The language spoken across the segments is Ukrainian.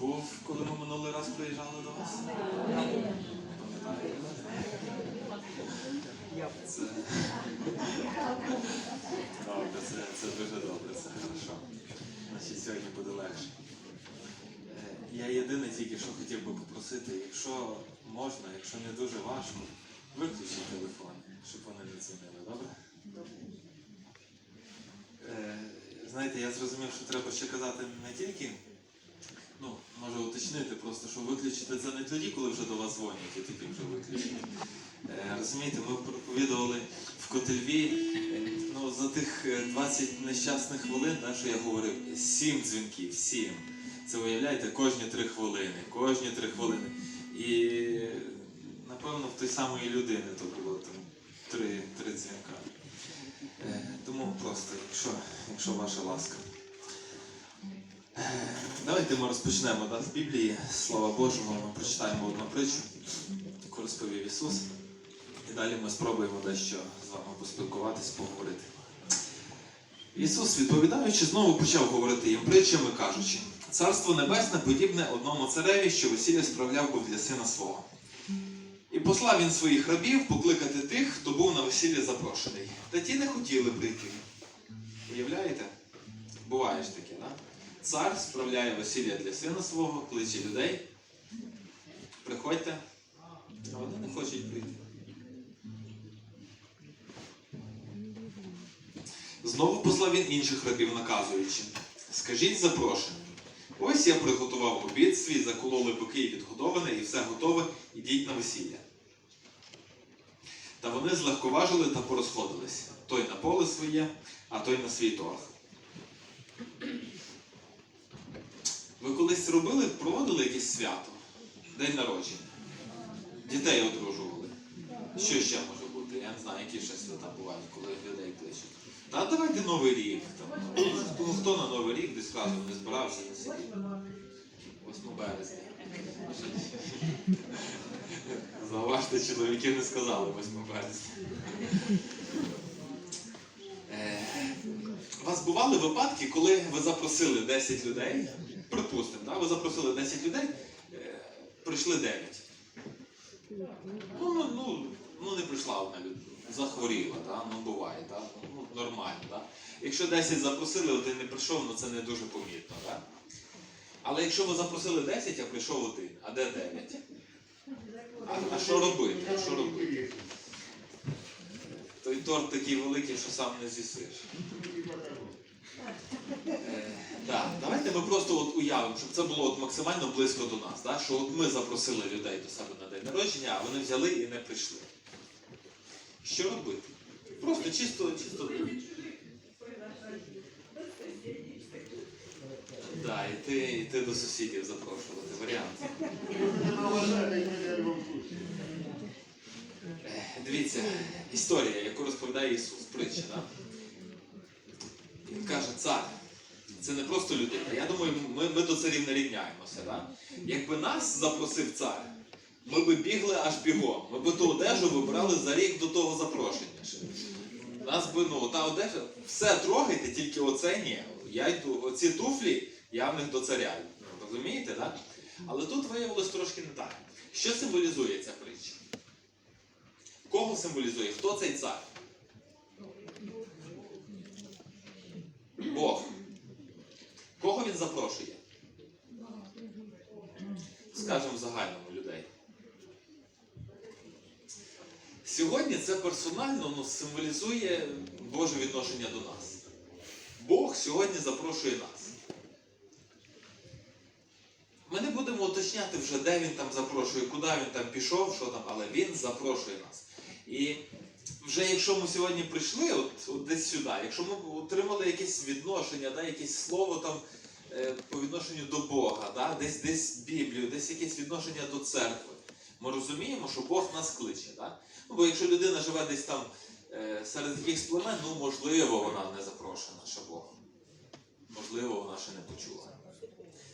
був, коли ми минулий раз приїжджали до вас? Пам'ятаєте? Це... Добре, це, це дуже добре, це хорошо. Значить, сьогодні буде легше. Е, Я єдине тільки, що хотів би попросити, якщо можна, якщо не дуже важко, виключіть телефон, щоб вони не дзвонили, добре? Е, Знаєте, я зрозумів, що треба ще казати не тільки, ну, може уточнити просто, що виключити це не тоді, коли вже до вас дзвонять, і тоді вже виключити. Е, Розумієте, ми проповідували в Котельві е, ну, за тих е, 20 нещасних хвилин, да, що я говорив, 7 дзвінків, 7. Це уявляєте, кожні 3 хвилини, кожні 3 хвилини. І е, напевно в той самої людини то було там 3, 3 дзвінка. Е, Тому просто, якщо, якщо ваша ласка. Давайте ми розпочнемо да, з Біблії. Слава Божого, ми прочитаємо одну притчу, яку розповів Ісус. І далі ми спробуємо дещо з вами поспілкуватись, поговорити. Ісус, відповідаючи, знову почав говорити їм притчами, кажучи: Царство Небесне подібне одному цареві, що весілля справляв був для сина свого. І послав він своїх рабів покликати тих, хто був на весіллі запрошений. Та ті не хотіли прийти. Цар справляє весілля для сина свого, кличе людей. Приходьте, а вони не хочуть прийти. Знову послав він інших рабів, наказуючи: Скажіть запрошеним. Ось я приготував обід свій, закололи бики і відгодоване, і все готове, ідіть на весілля. Та вони злегковажили та порозходились. Той на поле своє, а той на свій торг. Ви колись робили, проводили якесь свято? День народження? Дітей одружували. Що ще може бути? Я не знаю, які ще свята бувають, коли людей кличуть. Та давайте Новий рік. Там, ну, хто на Новий рік десь разом не збирався на сім'ї? 8 березня. Зауважте, чоловіки не сказали 8 березня. Е, У вас бували випадки, коли ви запросили 10 людей, припустимо, да? ви запросили 10 людей, е, прийшли 9. Ну, ну, ну, не прийшла одна людина, захворіла, да? ну буває, да? ну, нормально. Да? Якщо 10 запросили, один не прийшов, ну це не дуже помітно. Да? Але якщо ви запросили 10, а прийшов один, а де 9? А, а що робити? Що робити? Той торт такий великий, що сам не з'їсиш. Да, давайте ми просто от уявимо, щоб це було от максимально близько до нас. Да? Що от ми запросили людей до себе на день народження, а вони взяли і не прийшли. Що робити? Просто чисто, чисто. Да, іти, іти до сусідів запрошувати. Варіант. Е, Дивіться, історія, яку розповідає Ісус, притча? Він каже, цар, це не просто людина. Я думаю, ми, ми до царів не рівняємося. Да? Якби нас запросив цар, ми би бігли аж бігом. Ми би ту одежу вибрали за рік до того запрошення. Нас би, ну, та одежа, все трогайте, тільки оце ні. Я йду, оці туфлі, я в них до царя. Розумієте, так? Да? Але тут виявилось трошки не так. Що символізує ця притча? Кого символізує? Хто цей цар? Бог. Кого він запрошує? Скажемо в загальному людей. Сьогодні це персонально ну, символізує Боже відношення до нас. Бог сьогодні запрошує нас. Ми не будемо уточняти вже, де він там запрошує, куди він там пішов, що там, але він запрошує нас. І вже якщо ми сьогодні прийшли, от, от десь сюди, якщо ми отримали якесь відношення, да, якесь слово там е, по відношенню до Бога, да, десь десь Біблію, десь якесь відношення до церкви, ми розуміємо, що Бог нас кличе. Да? Ну, бо якщо людина живе десь там е, серед якихось племен, ну можливо, вона не запрошена ще Богом. Можливо, вона ще не почула.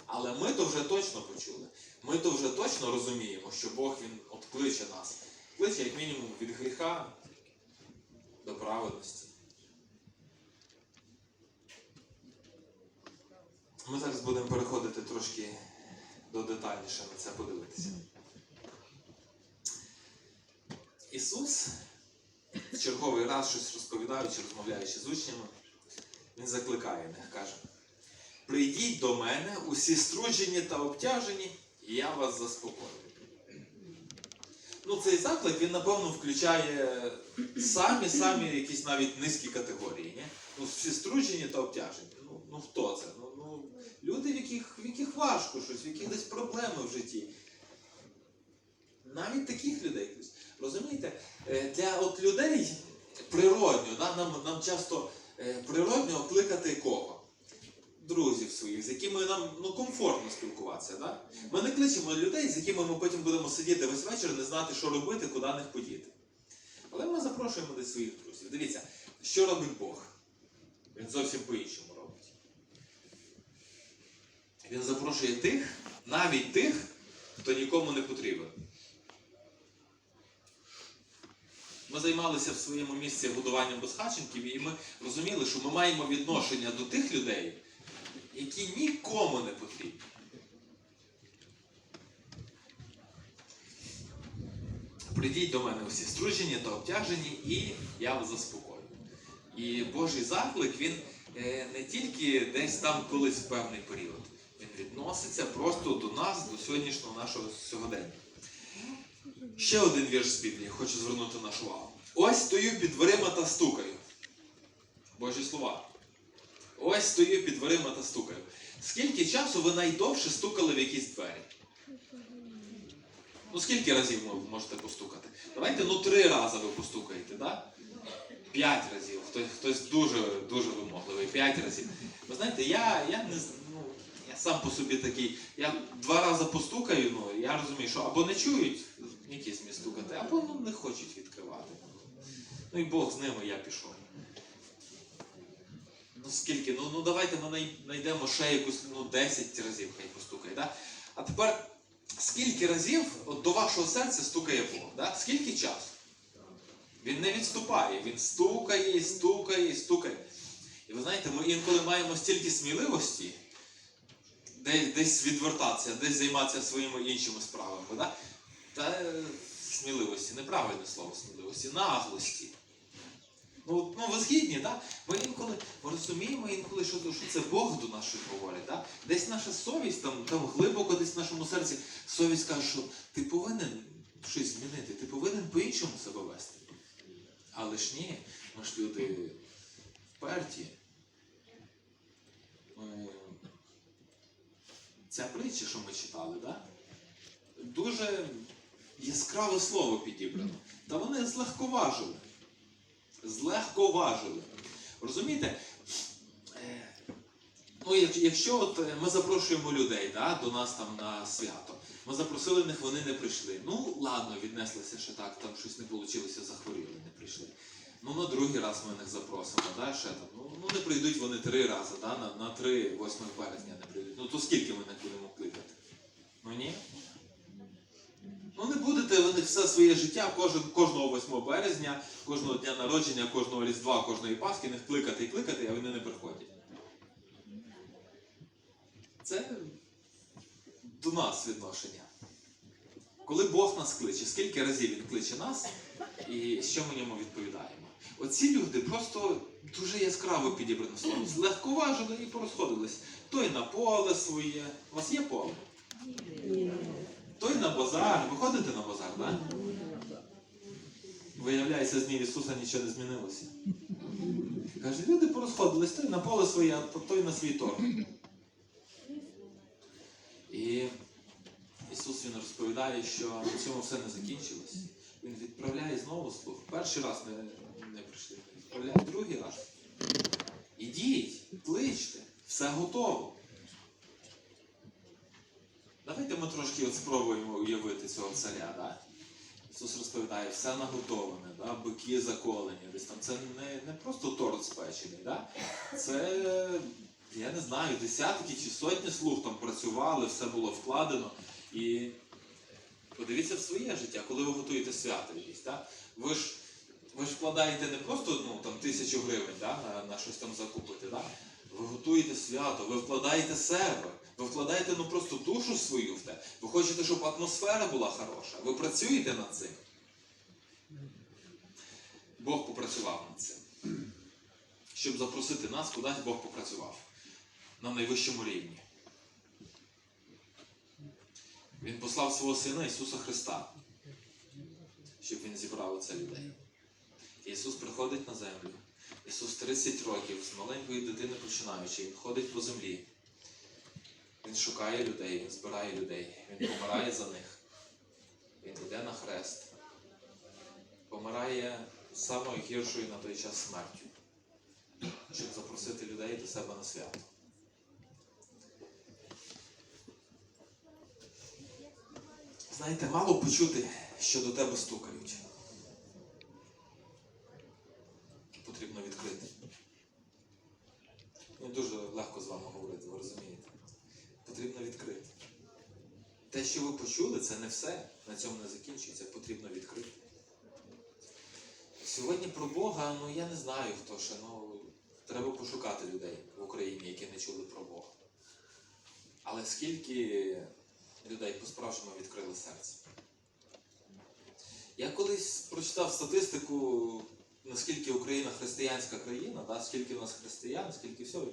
Але ми то вже точно почули. Ми то вже точно розуміємо, що Бог Він от кличе нас. Кличе, як мінімум, від гріха до праведності. Ми зараз будемо переходити трошки додетальніше на це подивитися. Ісус в черговий раз щось розповідаючи, розмовляючи з учнями, Він закликає них, каже: Прийдіть до мене, усі струджені та обтяжені, і я вас заспокою. Ну, цей заклик, він, напевно, включає самі-самі якісь навіть низькі категорії. Ні? Ну, всі струджені та обтяжені. Ну, ну хто це? Ну, ну, люди, в яких, в яких важко щось, в яких десь проблеми в житті. Навіть таких людей. Розумієте, Е, для от людей природньо, нам, нам часто е, природньо кликати кого? Друзів своїх, з якими нам ну, комфортно спілкуватися. Да? Ми не кличемо людей, з якими ми потім будемо сидіти весь вечір, не знати, що робити, куди них подіти. Але ми запрошуємо десь своїх друзів. Дивіться, що робить Бог? Він зовсім по-іншому робить. Він запрошує тих, навіть тих, хто нікому не потрібен. Ми займалися в своєму місці годуванням безхатченків, і ми розуміли, що ми маємо відношення до тих людей, які нікому не потрібні. Прийдіть до мене усі струджені та обтяжені, і я вас заспокою. І Божий заклик, він е, не тільки десь там колись в певний період. Він відноситься просто до нас, до сьогоднішнього нашого сьогодення. Ще один вірш з Біблії, хочу звернути нашу увагу. Ось стою під дверима та стукаю. Божі слова. Ось стою під дверима та стукаю. Скільки часу ви найдовше стукали в якісь двері? Ну скільки разів ви можете постукати? Давайте ну три рази ви постукаєте, так? П'ять разів. Хтось, хтось дуже дуже вимогливий. П'ять разів. Ви знаєте, я, я не ну, я сам по собі такий. Я два рази постукаю, ну я розумію, що або не чують якісь мені стукати, або ну, не хочуть відкривати. Ну і Бог з ними я пішов. Ну скільки? Ну, ну давайте ми знайдемо ще якусь ну, 10 разів, хай постукає. Да? А тепер скільки разів от до вашого серця стукає Бог? Да? Скільки часу? Він не відступає, він стукає, стукає, стукає. І ви знаєте, ми інколи маємо стільки сміливості, десь, десь відвертатися, десь займатися своїми іншими справами. Да? Та е, сміливості, неправильне слово сміливості, наглості. Ну, ну ви згідні, так? Ми інколи ми розуміємо інколи, що, що це Бог до щось говорить. Так? Десь наша совість, там, там глибоко десь в нашому серці, совість каже, що ти повинен щось змінити, ти повинен по-іншому себе вести. Але ж ні, ми ж люди вперті. Ця притча, що ми читали, да? дуже яскраве слово підібрано. Та вони злегковажили. Злегковажили. Розумієте? Е, Ну, якщо от е, ми запрошуємо людей да, до нас там на свято, ми запросили них, вони не прийшли. Ну, ладно, віднеслися ще так, там щось не вийшло, захворіли, не прийшли. Ну, на другий раз ми них запросимо, да, ще там. Ну, ну не прийдуть вони три рази, да, на, на 3 8 березня не прийдуть. Ну то скільки ми них будемо кликати? Ну ні. Не будете ви них все своє життя, кожен, кожного 8 березня, кожного дня народження, кожного Різдва, кожної Пасхи них кликати і кликати, а вони не приходять. Це до нас відношення. Коли Бог нас кличе, скільки разів Він кличе нас, і що ми йому відповідаємо? Оці люди просто дуже яскраво підібрано слово. Злегковажили і порозходились. Той на поле своє. У вас є поле? Той на базар. Ви ходите на базар, так? Виявляється, з днів Ісуса нічого не змінилося. Каже, люди порозходились, той на поле своє, а той на свій торг. І Ісус він розповідає, що на цьому все не закінчилось. Він відправляє знову слух. Перший раз не, не прийшли, відправляє другий раз. Ідіть, кличте, все готово. Трошки от спробуємо уявити цього царя. Да? Ісус розповідає, все наготоване, да? бики заколені. Десь там це не, не просто торт спечений. Да? Це, я не знаю, десятки чи сотні слуг там працювали, все було вкладено. І подивіться в своє життя, коли ви готуєте свято якесь. Да? Ви ж ви ж вкладаєте не просто ну, там, тисячу гривень да, на, на щось там закупити, да? Ви готуєте свято, ви вкладаєте себе, ви вкладаєте ну просто душу свою в те. Ви хочете, щоб атмосфера була хороша. Ви працюєте над цим. Бог попрацював над цим. Щоб запросити нас, кудись Бог попрацював. На найвищому рівні. Він послав свого Сина Ісуса Христа, щоб Він зібрав оце людей. Ісус приходить на землю. Ісус 30 років з маленької дитини починаючи, Він ходить по землі. Він шукає людей, Він збирає людей, Він помирає за них. Він йде на хрест. Помирає самою гіршою на той час смертю, щоб запросити людей до себе на свято. Знаєте, мало почути, що до тебе стукають. Потрібно відкрити. Мені дуже легко з вами говорити, ви розумієте? Потрібно відкрити. Те, що ви почули, це не все. На цьому не закінчується, потрібно відкрити. Сьогодні про Бога, ну я не знаю хто ще. Ну, треба пошукати людей в Україні, які не чули про Бога. Але скільки людей по-справжньому відкрили серце? Я колись прочитав статистику, наскільки Україна християнська країна, да, скільки в нас християн, скільки всього.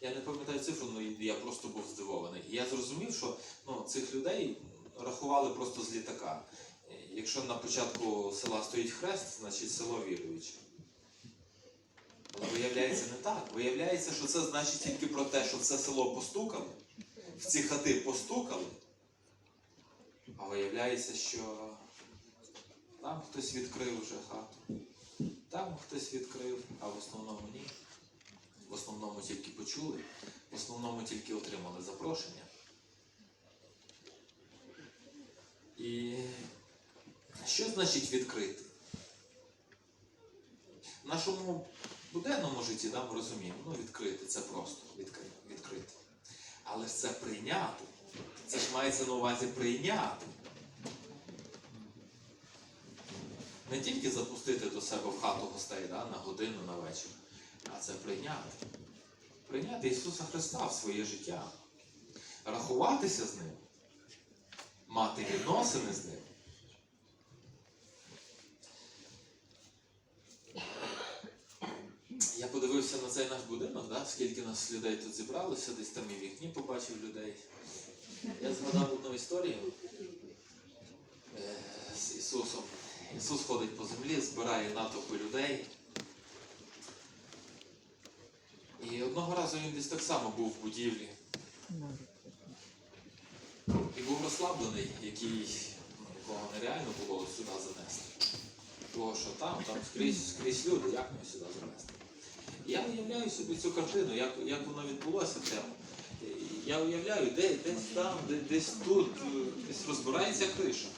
Я не пам'ятаю цифру, але я просто був здивований. І я зрозумів, що ну, цих людей рахували просто з літака. Якщо на початку села стоїть хрест, значить село віруюче. Але виявляється не так. Виявляється, що це значить тільки про те, що в це село постукали, в ці хати постукали. А виявляється, що там хтось відкрив вже хату, там хтось відкрив, а в основному ні. В основному тільки почули, в основному тільки отримали запрошення. І що значить відкрити? В нашому буденному житті да, ми розуміємо, ну відкрити це просто відкрити. Але це прийняти. Це ж мається на увазі прийняти. Не тільки запустити до себе в хату гостей да, на годину, на вечір, а це прийняти. Прийняти Ісуса Христа в своє життя. Рахуватися з Ним, мати відносини з Ним. Я подивився на цей наш будинок, да? скільки нас людей тут зібралося, десь там і вікні побачив людей. Я згадав одну історію е, з Ісусом. Ісус ходить по землі, збирає натовпи людей. І одного разу він десь так само був в будівлі. І був розслаблений, який, ну, якого нереально було сюди занести. Того, що там, там скрізь, скрізь люди, як мені сюди занести. Я уявляю собі цю картину, як, як воно відбулося прямо. Я уявляю, де, десь там, де, десь тут, десь розбирається криша.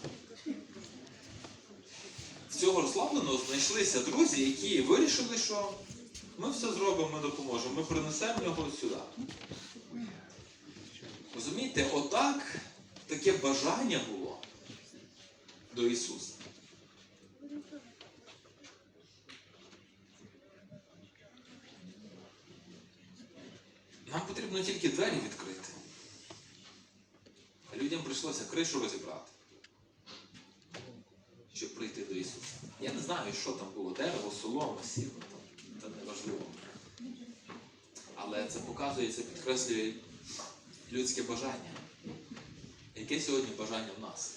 Цього розслабленого знайшлися друзі, які вирішили, що ми все зробимо, ми допоможемо, ми принесемо його сюди. Розумієте, отак таке бажання було до Ісуса. Нам потрібно тільки двері відкрити. А людям прийшлося кришу розібрати, щоб прийти до Ісуса. Я не знаю, що там було, дерево, солома, там, це неважливо. Але це показує, це підкреслює людське бажання. Яке сьогодні бажання в нас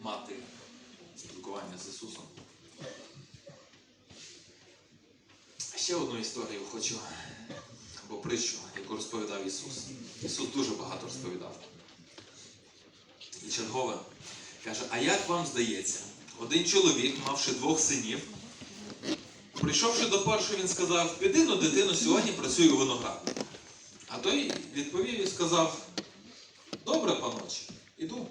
мати спілкування з Ісусом? Ще одну історію хочу, або притчу, яку розповідав Ісус. Ісус дуже багато розповідав. І чергове каже, а як вам здається, один чоловік, мавши двох синів, прийшовши до першого, він сказав, піди ну, дитину, сьогодні працюю у винограді. А той відповів і сказав, добре, паночі, іду.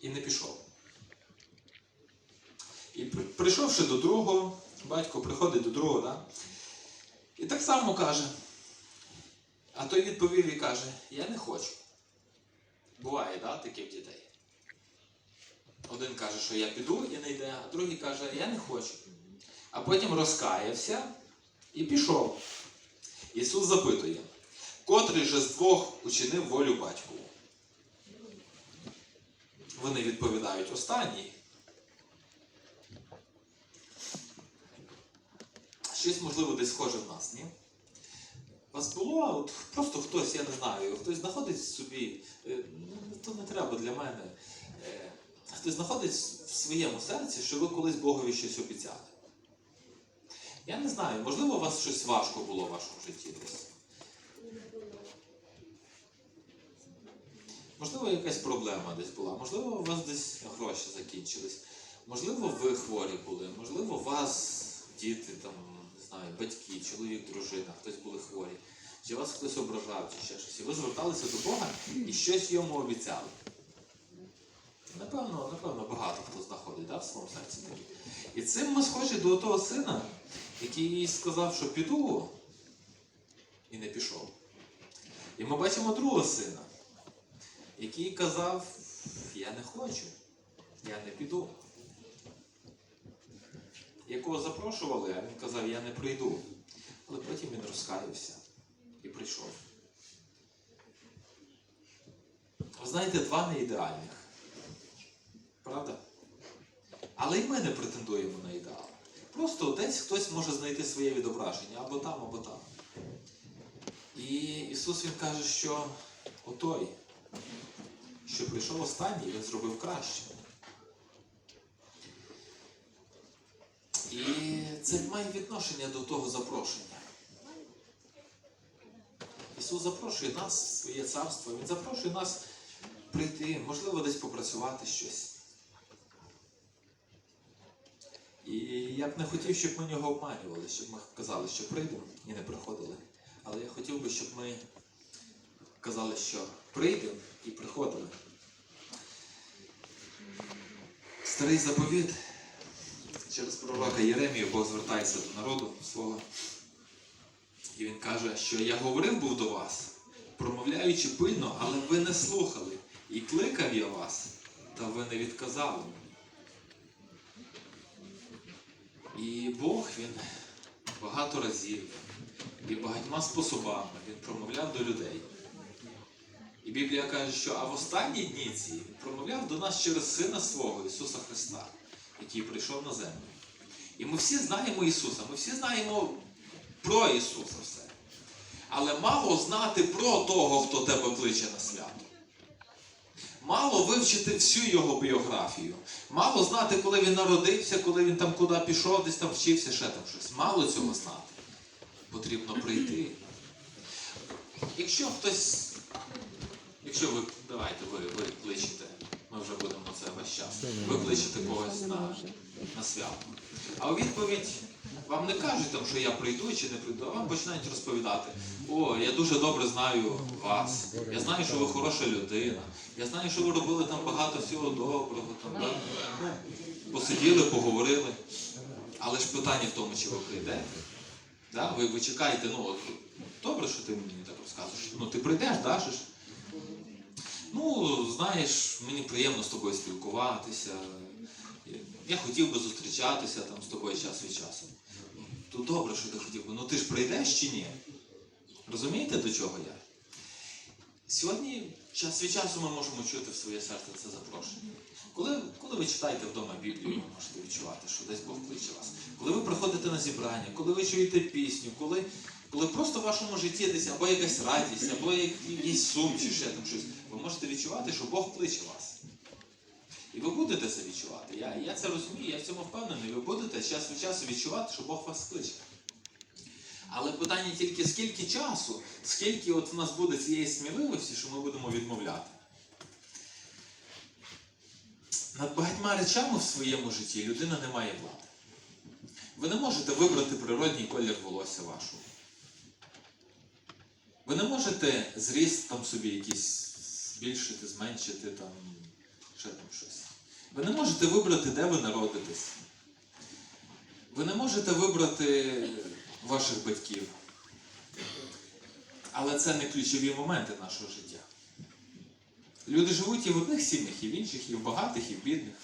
І не пішов. І прийшовши до другого, батько приходить до другого, да? і так само каже. А той відповів і каже, я не хочу. Буває, да, таких дітей. Один каже, що я піду і не йде, а другий каже, я не хочу. А потім розкаявся І пішов. Ісус запитує, котрий же з двох учинив волю батькову? Вони відповідають останній. Щось, можливо, десь схоже в нас, ні? Вас було, от просто хтось, я не знаю, хтось знаходить собі, е, ну, то не треба для мене. Хтось знаходить в своєму серці, що ви колись Богові щось обіцяли. Я не знаю, можливо, у вас щось важко було в вашому житті десь. Можливо, якась проблема десь була, можливо, у вас десь гроші закінчились, можливо, ви хворі були, можливо, у вас діти, там, не знаю, батьки, чоловік, дружина, хтось були хворі, чи вас хтось ображав, чи ще щось. І ви зверталися до Бога і щось йому обіцяли. Напевно, напевно, багато хто знаходить да, в своєму серці. І цим ми схожі до того сина, який сказав, що піду, і не пішов. І ми бачимо другого сина, який казав, я не хочу, я не піду. Якого запрошували, а він казав, я не прийду. Але потім він розкаявся і прийшов. Ви знаєте, два не ідеальних. Правда? Але й ми не претендуємо на ідеал. Просто десь хтось може знайти своє відображення або там, або там. І Ісус Він каже, що отой, що прийшов останній, він зробив краще. І це має відношення до того запрошення. Ісус запрошує нас в своє царство, Він запрошує нас прийти, можливо, десь попрацювати щось. І я б не хотів, щоб ми нього обманювали, щоб ми казали, що прийдемо і не приходили. Але я хотів би, щоб ми казали, що прийдемо і приходили. Старий заповіт через пророка Єремію Бог звертається до народу свого. І він каже, що я говорив був до вас, промовляючи пильно, але ви не слухали. І кликав я вас, та ви не відказали І Бог він багато разів і багатьма способами він промовляв до людей. І Біблія каже, що а в останні дні ці він промовляв до нас через Сина свого Ісуса Христа, який прийшов на землю. І ми всі знаємо Ісуса, ми всі знаємо про Ісуса все. Але мало знати про того, хто тебе кличе на свято. Мало вивчити всю його біографію. Мало знати, коли він народився, коли він там куди пішов, десь там вчився, ще там щось. Мало цього знати. Потрібно прийти. Якщо хтось. Якщо ви. Давайте ви, ви кличете, ми вже будемо на це весь час. Ви кличете когось на, на свято. А у відповідь вам не кажуть, там, що я прийду чи не прийду, а вам починають розповідати: о, я дуже добре знаю вас, я знаю, що ви хороша людина, я знаю, що ви робили там багато всього доброго, там, да? посиділи, поговорили. Але ж питання в тому, чи ви прийдете. Да? Ви, ви чекаєте, ну от, добре, що ти мені так розказуєш. Ну ти прийдеш, да, же ж? Ну, знаєш, мені приємно з тобою спілкуватися. Я хотів би зустрічатися там з тобою час від часу. То добре, що ти хотів би. Ну ти ж прийдеш чи ні? Розумієте, до чого я? Сьогодні час від часу ми можемо чути в своє серце це запрошення. Коли, коли ви читаєте вдома Біблію, ви можете відчувати, що десь Бог кличе вас. Коли ви приходите на зібрання, коли ви чуєте пісню, коли, коли просто в вашому житті десь або якась радість, або якийсь сум, чи ще там щось, ви можете відчувати, що Бог кличе вас. І ви будете це відчувати. Я, я це розумію, я в цьому впевнений. Ви будете час від часу відчувати, що Бог вас кличе. Але питання тільки скільки часу, скільки от в нас буде цієї сміливості, що ми будемо відмовляти. Над багатьма речами в своєму житті людина не має влади. Ви не можете вибрати природній колір волосся вашого. Ви не можете зріст там собі якийсь збільшити, зменшити там, ще там щось. Ви не можете вибрати, де ви народитесь. Ви не можете вибрати ваших батьків. Але це не ключові моменти нашого життя. Люди живуть і в одних сім'ях, і в інших, і в багатих, і в бідних.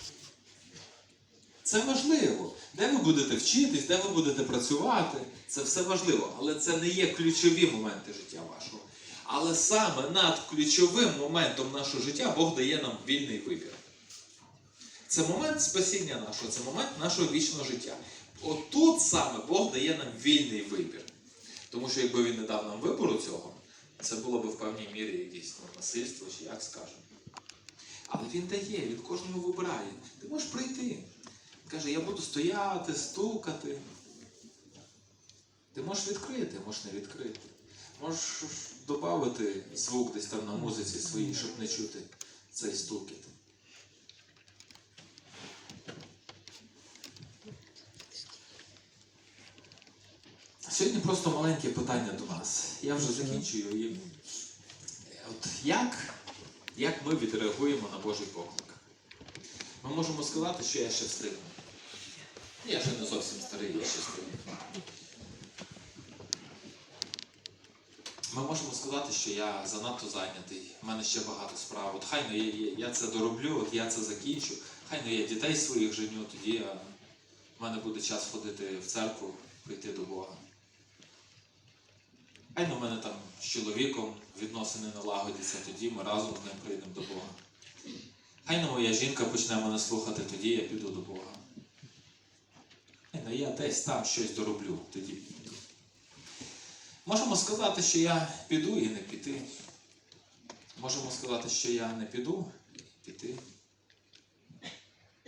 Це важливо. Де ви будете вчитись, де ви будете працювати, це все важливо. Але це не є ключові моменти життя вашого. Але саме над ключовим моментом нашого життя Бог дає нам вільний вибір. Це момент спасіння нашого, це момент нашого вічного життя. Отут саме Бог дає нам вільний вибір. Тому що якби він не дав нам вибору цього, це було б в певній мірі якесь ну, насильство, чи як скажемо. Але він дає, він кожного вибирає. Ти можеш прийти. Він каже, я буду стояти, стукати. Ти можеш відкрити, можеш не відкрити. Можеш додати звук десь там на музиці своїй, щоб не чути цей стукіт. Сьогодні просто маленьке питання до нас. Я вже закінчую. От як, як ми відреагуємо на Божий поклик? Ми можемо сказати, що я ще встигну. Я ще не зовсім старий, я ще встигну. Ми можемо сказати, що я занадто зайнятий, в мене ще багато справ. От хай ну я, я, я це дороблю, от я це закінчу, хай ну я дітей своїх женю, тоді я, в мене буде час ходити в церкву, прийти до Бога. Хай в мене там з чоловіком відносини налагодяться, тоді ми разом з ним прийдемо до Бога. Хай ну моя жінка почне мене слухати, тоді я піду до Бога. Хай ну я десь там щось дороблю, тоді піду. Можемо сказати, що я піду і не піти. Можемо сказати, що я не піду і піти.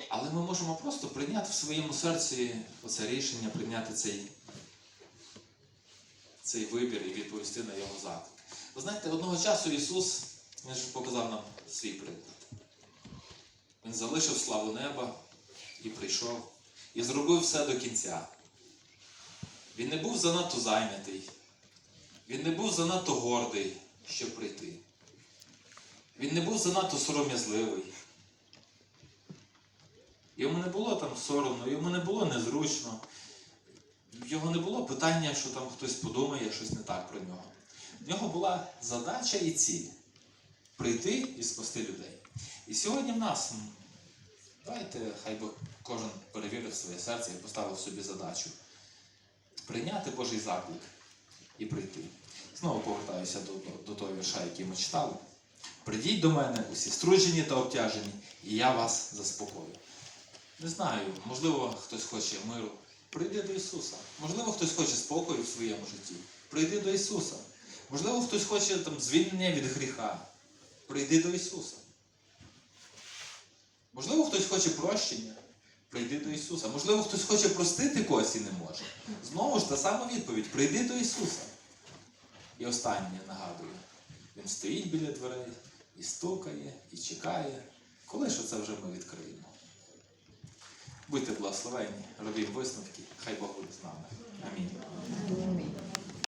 Але ми можемо просто прийняти в своєму серці оце рішення, прийняти цей, цей вибір і відповісти на його заклик. Ви знаєте, одного часу Ісус він ж показав нам свій приклад. Він залишив славу неба і прийшов, і зробив все до кінця. Він не був занадто зайнятий. Він не був занадто гордий, щоб прийти. Він не був занадто сором'язливий. Йому не було там соромно, йому не було незручно. Його не було питання, що там хтось подумає щось не так про нього. В нього була задача і ціль прийти і спасти людей. І сьогодні в нас, давайте, хай би кожен перевірив своє серце і поставив собі задачу прийняти Божий заклик і прийти. Знову повертаюся до, до, до того вірша, який ми читали. Придіть до мене, усі струджені та обтяжені, і я вас заспокою. Не знаю, можливо, хтось хоче миру. Прийди до Ісуса. Можливо, хтось хоче спокою в своєму житті. Прийди до Ісуса. Можливо, хтось хоче там, звільнення від гріха. Прийди до Ісуса. Можливо, хтось хоче прощення. Прийди до Ісуса. Можливо, хтось хоче простити когось і не може. Знову ж та сама відповідь: прийди до Ісуса. І останнє нагадую. Він стоїть біля дверей і стукає, і чекає, коли ж це вже ми відкриємо. Будьте благословенні, робіть висновки, хай Бог буде з нами. Амінь.